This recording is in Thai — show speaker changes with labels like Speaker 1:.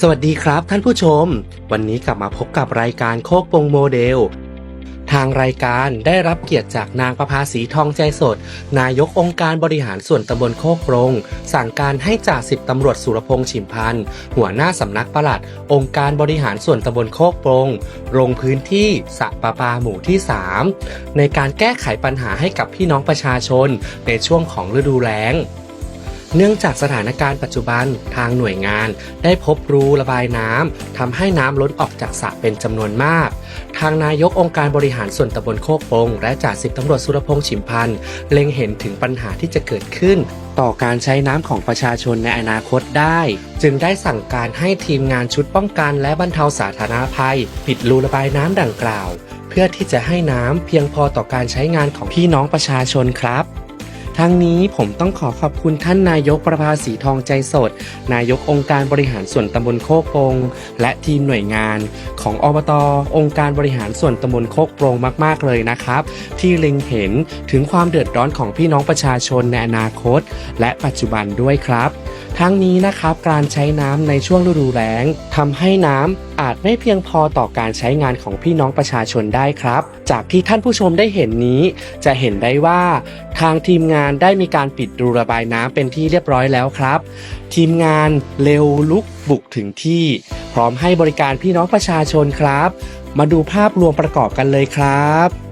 Speaker 1: สวัสดีครับท่านผู้ชม วันนี้กลับมาพบกับรายการโคกปงโมเดล ทางรายการได้รับเกียรติจากนางประภาสีทองใจสด นายกองค์การบริหารส่วนตำบลโคกปรงสั่งการให้จ่าสิบตำรวจสุรพงษ์ฉิมพันธ์หัวหน้าสำนักปลัด องค์การบริหารส่วนตำบลโคกปรงลงพื้นที่สะปะปาหมู่ที่ 3 ในการแก้ไขปัญหาให้กับพี่น้องประชาชนในช่วงของฤดูแล้ง เนื่องจากสถานการณ์ปัจจุบันทางหน่วยงาน ได้พบรูระบายน้ำทำให้น้ำล้นออกจากสระเป็นจำนวนมาก ทางนายกองค์การบริหารส่วนตำบลโคกปง และจ่าสิบตำรวจสุรพงษ์ฉิมพันธ์เล็งเห็นถึงปัญหาที่จะเกิดขึ้น ต่อการใช้น้ำของประชาชนในอนาคตได้ จึงได้สั่งการให้ทีมงานชุดป้องกัน และบรรเทาสาธารณภัย ปิดรูระบายน้ำดังกล่าว เพื่อที่จะให้น้ำเพียงพอต่อการใช้งานของพี่น้องประชาชนครับ ทั้งนี้ผมต้องขอขอบคุณท่านนายกประภาสีทองใจสด นายกองค์การบริหารส่วนตำบลโคกโปรงและทีมหน่วยงาน ของอบตองค์การบริหารส่วนตำบลโคกโปรงมาก ๆ เลยนะครับ ที่เล็งเห็นถึงความเดือดร้อนของพี่น้องประชาชนในอนาคต และปัจจุบันด้วยครับ ทั้งนี้นะครับการใช้น้ำในช่วงฤดูแล้งทำให้น้ำอาจไม่เพียงพอต่อการใช้งานของพี่น้องประชาชนได้ครับ จากที่ท่านผู้ชมได้เห็นนี้ จะเห็นได้ว่า ทางทีมงานได้มีการปิดรูระบายน้ำเป็นที่เรียบร้อยแล้วครับ ทีมงานเร็วลุกบุกถึงที่ พร้อมให้บริการพี่น้องประชาชนครับ มาดูภาพรวมประกอบกันเลยครับ